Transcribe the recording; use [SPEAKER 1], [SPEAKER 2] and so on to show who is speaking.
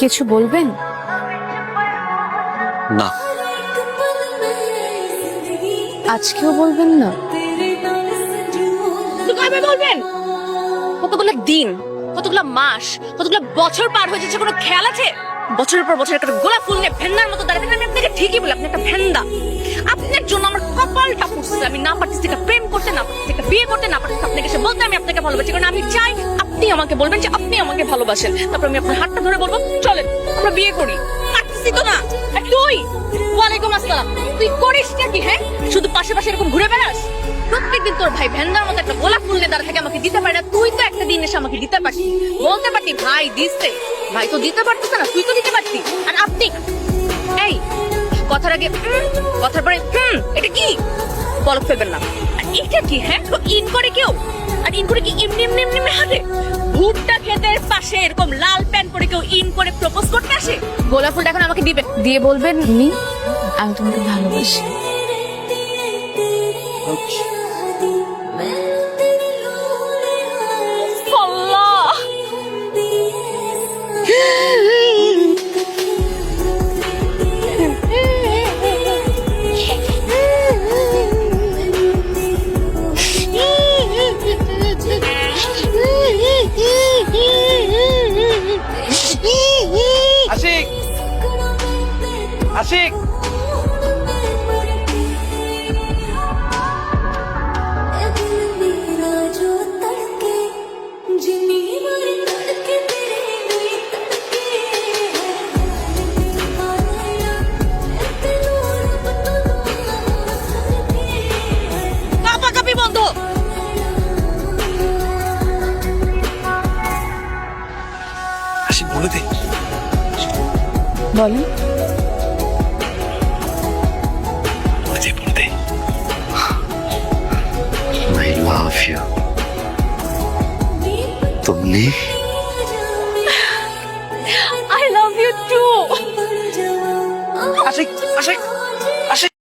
[SPEAKER 1] কিছু বলবেন?
[SPEAKER 2] না।
[SPEAKER 1] আজকেও বলবেন না?
[SPEAKER 3] কবে বলবেন? কতগুলো দিন কতগুলো মাস কতগুলো বছর পার হয়ে যাচ্ছে কোনো খেয়াল আছে? বছরের পর বছর একটা গোলাপ ফুল নিয়ে ভেন্নার মতো দাঁড়িয়ে। আমি আপনাকে ঠিকই বলি আপনি একটা ভেন্দা আপনার জন্য আমার কপালটা পুষছে আমি না পারতেছি প্রেম করতে না পারতেছি বিয়ে করতে না পারতেছি। আপনাকে এসে বলতে আমি আপনাকে ভালোবাসি কারণ আমি চাই আপনি আমাকে বলবেন যে আপনি আমাকে ভালোবাসেন। তারপর আমি আপনার হাতটা ধরে বলব, চলেন, আমরা বিয়ে করি। তুই? ওয়ালাইকুম আসসালাম। তুই করিস হ্যাঁ? শুধু পাশে পাশে এরকম ঘুরে বেড়াস? প্রত্যেকদিন তোর ভাই একটা গোলাপ ফুল আমাকে দিতে না। তুই তো একটা দিন এসে আমাকে দিতে বলতে পারতি, ভাই ভাই তো দিতে না, তুই তো দিতে আর আপনি? কথার আগে কথার পরে এটা কি? হ্যাঁ? ইন করে কেউ? আর ইন করে কি এমনি এমনি এমনি হাতে ভুট্টা ক্ষেতের পাশে এরকম লাল প্যান্ট পরে কেউ ইন করে প্রপোজ করতে আসে? গোলাপ ফুলটা এখন আমাকে দিবেন
[SPEAKER 1] দিয়ে বলবেন মি আমি তোমাকে ভালোবাসি।
[SPEAKER 3] আল্লাহ!
[SPEAKER 2] আশিক বলে দে।
[SPEAKER 1] বলেন।
[SPEAKER 2] তুমি?
[SPEAKER 3] I love you two